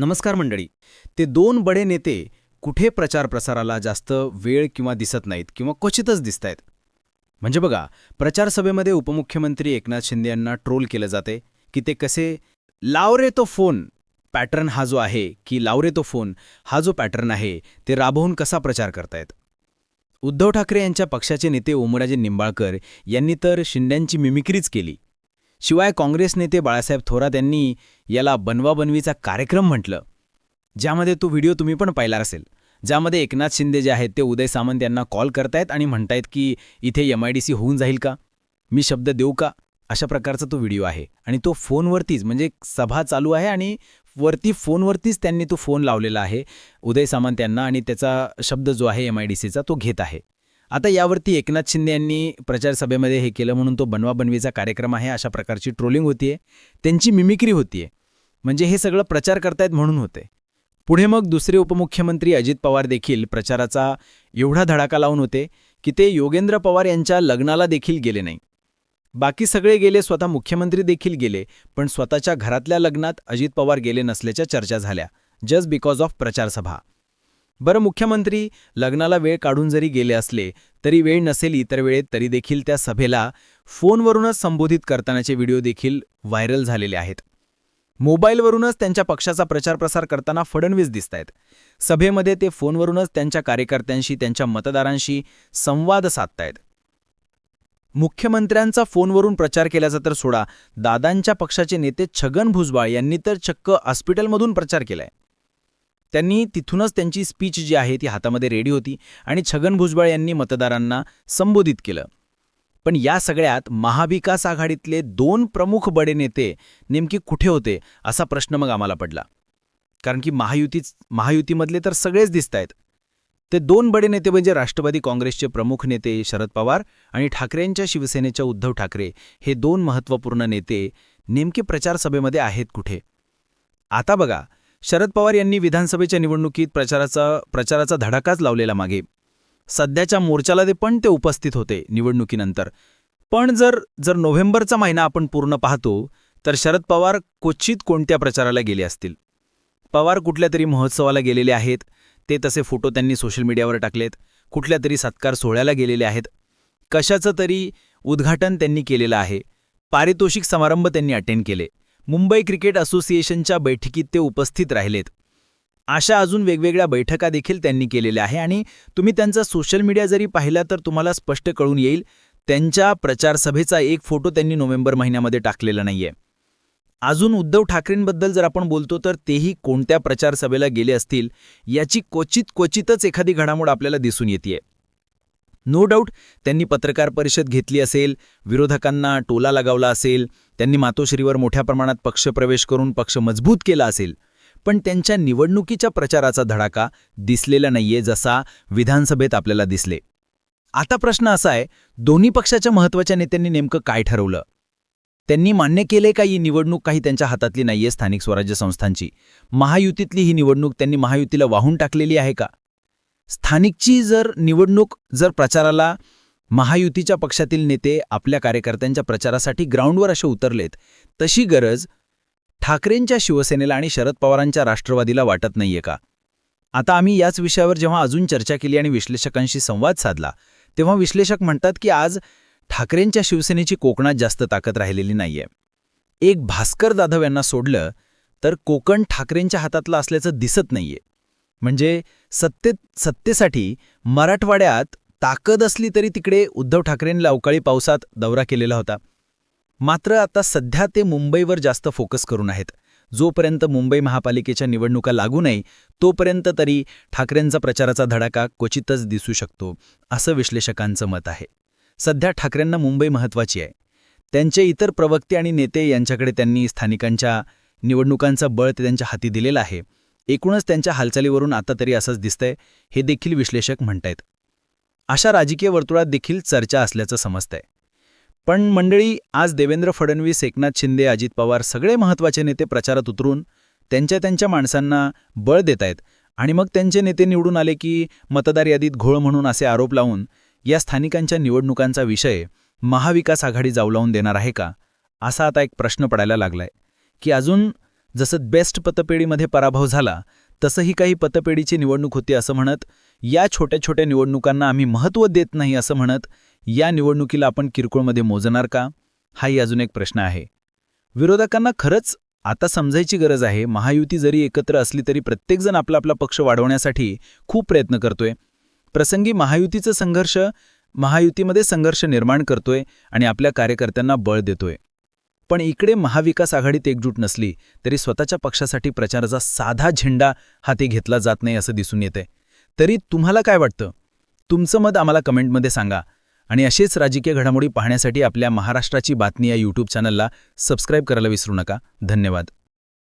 नमस्कार मंडळी. ते दोन बडे नेते कुठे प्रचार प्रसाराला जास्त वेळ किंवा दिसत नाहीत किंवा क्वचितच दिसत आहेत म्हणजे बघा प्रचारसभेमध्ये उपमुख्यमंत्री एकनाथ शिंदे यांना ट्रोल केलं जाते की ते कसे लाव रे तो फोन पॅटर्न हा जो आहे की लाव रे तो फोन हा जो पॅटर्न आहे ते राबवून कसा प्रचार करतायत? उद्धव ठाकरे यांच्या पक्षाचे नेते ओमराजे निंबाळकर यांनी तर शिंद्यांची मिमिक्रीच केली. शिवाय काँग्रेस नेते बाळासाहेब थोरात यांनी याला बनवाबनवीचा कार्यक्रम म्हटलं. ज्यामध्ये तो व्हिडिओ तुम्ही पण पाहिला असेल. ज्यामध्ये एकनाथ शिंदे जे आहेत ते उदय सामंत यांना कॉल करतायत आणि म्हणतायत की इथे एम आय डी सी होऊन जाईल का? मी शब्द देऊ का? अशा प्रकारचा तो व्हिडिओ आहे. आणि तो फोनवरतीच म्हणजे सभा चालू आहे आणि वरती फोनवरतीच त्यांनी तो फोन लावलेला आहे. उदय सामंत यांना आणि त्याचा शब्द जो आहे एम आय डी सीचा तो घेत आहे. आता यावरती एकनाथ शिंदे यांनी प्रचारसभेमध्ये हे केलं म्हणून तो बनवाबनवीचा कार्यक्रम आहे अशा प्रकारची ट्रोलिंग होतीये. त्यांची मिमिक्री होतीये. म्हणजे हे सगळं प्रचार करतायत म्हणून होते. पुढे मग दुसरे उपमुख्यमंत्री अजित पवार देखील प्रचाराचा एवढा धडाका लावून होते की ते योगेंद्र पवार यांच्या लग्नाला देखील गेले नाही. बाकी सगळे गेले स्वतः मुख्यमंत्री देखील गेले पण स्वतःच्या घरातल्या लग्नात अजित पवार गेले नसल्याच्या चर्चा झाल्या. जस्ट बिकॉज ऑफ प्रचारसभा बरं मुख्यमंत्री लग्नाला वेळ काढून जरी गेले असले तरी वेळ नसेल इतर वेळेत तरी देखील त्या सभेला फोनवरूनच संबोधित करतानाचे व्हिडिओ देखील व्हायरल झालेले आहेत. मोबाईलवरूनच त्यांच्या पक्षाचा प्रचार प्रसार करताना फडणवीस दिसतायत. सभेमध्ये ते फोनवरूनच त्यांच्या कार्यकर्त्यांशी त्यांच्या मतदारांशी संवाद साधतायत. मुख्यमंत्र्यांचा फोनवरून प्रचार केल्याचा तर सोडा दादांच्या पक्षाचे नेते छगन भुजबळ यांनी तर चक्क हॉस्पिटलमधून प्रचार केलाय. त्यांनी तिथूनच त्यांची स्पीच जी आहे ती हातामध्ये रेडी होती आणि छगन भुजबळ यांनी मतदारांना संबोधित केलं. पण या सगळ्यात महाविकास आघाडीतले दोन प्रमुख बडे नेते नेमके कुठे होते असा प्रश्न मग आम्हाला पडला. कारण की महायुतीच महायुतीमधले तर सगळेच दिसत आहेत ते दोन बडे नेते म्हणजे राष्ट्रवादी काँग्रेसचे प्रमुख नेते शरद पवार आणि ठाकरेंच्या शिवसेनेच्या उद्धव ठाकरे हे दोन महत्त्वपूर्ण नेते नेमके प्रचारसभेमध्ये आहेत कुठे? आता बघा शरद पवार यांनी विधानसभेच्या निवडणुकीत प्रचाराचा प्रचाराचा धडाकाच लावलेला मागे. सध्याच्या मोर्चाला ते पण ते उपस्थित होते निवडणुकीनंतर. पण जर जर नोव्हेंबरचा महिना आपण पूर्ण पाहतो तर शरद पवार क्वचित कोणत्या प्रचाराला गेले असतील? पवार कुठल्या तरी महोत्सवाला गेलेले आहेत ते तसे फोटो त्यांनी सोशल मीडियावर टाकलेत कुठल्या तरी सत्कार सोहळ्याला गेलेले आहेत कशाचं तरी उद्घाटन त्यांनी केलेलं आहे पारितोषिक समारंभ त्यांनी अटेंड केले मुंबई क्रिकेट असोसिएशनच्या बैठकीत ते उपस्थित राहिलेत. अशा अजून वेगवेगळ्या बैठका देखील त्यांनी केलेल्या आहे आणि तुम्ही त्यांचा सोशल मीडिया जरी पाहिला तर तुम्हाला स्पष्ट कळून येईल त्यांच्या प्रचारसभेचा एक फोटो त्यांनी नोव्हेंबर महिन्यामध्ये टाकलेला नाहीये. अजून उद्धव ठाकरेंबद्दल जर आपण बोलतो तर तेही कोणत्या प्रचारसभेला गेले असतील याची क्वचित क्वचितच एखादी घडामोड आपल्याला दिसून येते नो डाऊट त्यांनी पत्रकार परिषद घेतली असेल विरोधकांना टोला लगावला असेल त्यांनी मातोश्रीवर मोठ्या प्रमाणात पक्षप्रवेश करून पक्ष मजबूत केला असेल. पण त्यांच्या निवडणुकीच्या प्रचाराचा धडाका दिसलेला नाहीये जसा विधानसभेत आपल्याला दिसले. आता प्रश्न असा आहे दोन्ही पक्षाच्या महत्त्वाच्या नेत्यांनी नेमकं काय ठरवलं? त्यांनी मान्य केले का ही निवडणूक काही त्यांच्या हातातली नाहीये स्थानिक स्वराज्य संस्थांची? महायुतीतली ही निवडणूक त्यांनी महायुतीला वाहून टाकलेली आहे का? स्थानिकची जर निवडणूक जर प्रचाराला महायुतीच्या पक्षातील नेते आपल्या कार्यकर्त्यांच्या प्रचारासाठी ग्राउंडवर असे उतरलेत तशी गरज ठाकरेंच्या शिवसेनेला आणि शरद पवारांच्या राष्ट्रवादीला वाटत नाहीये का? आता आम्ही याच विषयावर जेव्हा अजून चर्चा केली आणि विश्लेषकांशी संवाद साधला तेव्हा विश्लेषक म्हणतात की आज ठाकरेंच्या शिवसेनेची कोकणात जास्त ताकद राहिलेली नाहीये. एक भास्कर जाधव यांना सोडलं तर कोकण ठाकरेंच्या हातातलं असल्याचं दिसत नाहीये. म्हणजे सत्तेत सत्तेसाठी मराठवाड्यात ताकद असली तरी तिकडे उद्धव ठाकरेंनी अवकाळी पावसात दौरा केलेला होता. मात्र आता सध्या ते मुंबईवर जास्त फोकस करून आहेत. जोपर्यंत मुंबई महापालिकेच्या निवडणुका लागू नये तोपर्यंत तरी ठाकरेंचा प्रचाराचा धडाका क्वचितच दिसू शकतो असं विश्लेषकांचं मत आहे. सध्या ठाकरेंना मुंबई महत्त्वाची आहे. त्यांचे इतर प्रवक्ते आणि नेते यांच्याकडे त्यांनी स्थानिकांच्या निवडणुकांचा बळ ते त्यांच्या हाती दिलेला आहे. एकूणच त्यांच्या हालचालीवरून आता तरी असंच दिसतंय हे देखील विश्लेषक म्हणतायत. अशा राजकीय वर्तुळात देखील चर्चा असल्याचं समजतंय. पण मंडळी आज देवेंद्र फडणवीस एकनाथ शिंदे अजित पवार सगळे महत्त्वाचे नेते प्रचारात उतरून त्यांच्या त्यांच्या माणसांना बळ देत आहेत आणि मग त्यांचे नेते निवडून आले की मतदार यादीत घोळ म्हणून असे आरोप लावून या स्थानिकांच्या निवडणुकांचा विषय महाविकास आघाडी जाऊ लावून देणार आहे का? असा आता एक प्रश्न पडायला लागलाय. की अजून जसं बेस्ट पतपेढीमध्ये पराभव झाला तसंही काही पतपेढीची निवडणूक होती असं म्हणत या छोट्या छोट्या निवडणुकांना आम्ही महत्त्व देत नाही असं म्हणत या निवडणुकीला आपण किरकोळमध्ये मोजणार का? हाही अजून एक प्रश्न आहे. विरोधकांना खरंच आता समजायची गरज आहे. महायुती जरी एकत्र असली तरी प्रत्येकजण आपला आपला पक्ष वाढवण्यासाठी खूप प्रयत्न करतोय. प्रसंगी महायुतीचं संघर्ष महायुतीमध्ये संघर्ष निर्माण करतोय आणि आपल्या कार्यकर्त्यांना बळ देतोय. पण इकडे महाविकास आघाडीत एकजूट नसली तरी स्वतःच्या पक्षासाठी प्रचाराचा साधा झेंडा हाती घेतला जात नाही असं दिसून येतंय. तरी तुम्हाला काय वाटतं? तुमचं मत आम्हाला कमेंटमध्ये सांगा. आणि असेच राजकीय घडामोडी पाहण्यासाठी आपल्या महाराष्ट्राची बातमी या यूट्यूब चॅनलला सबस्क्राईब करायला विसरू नका. धन्यवाद.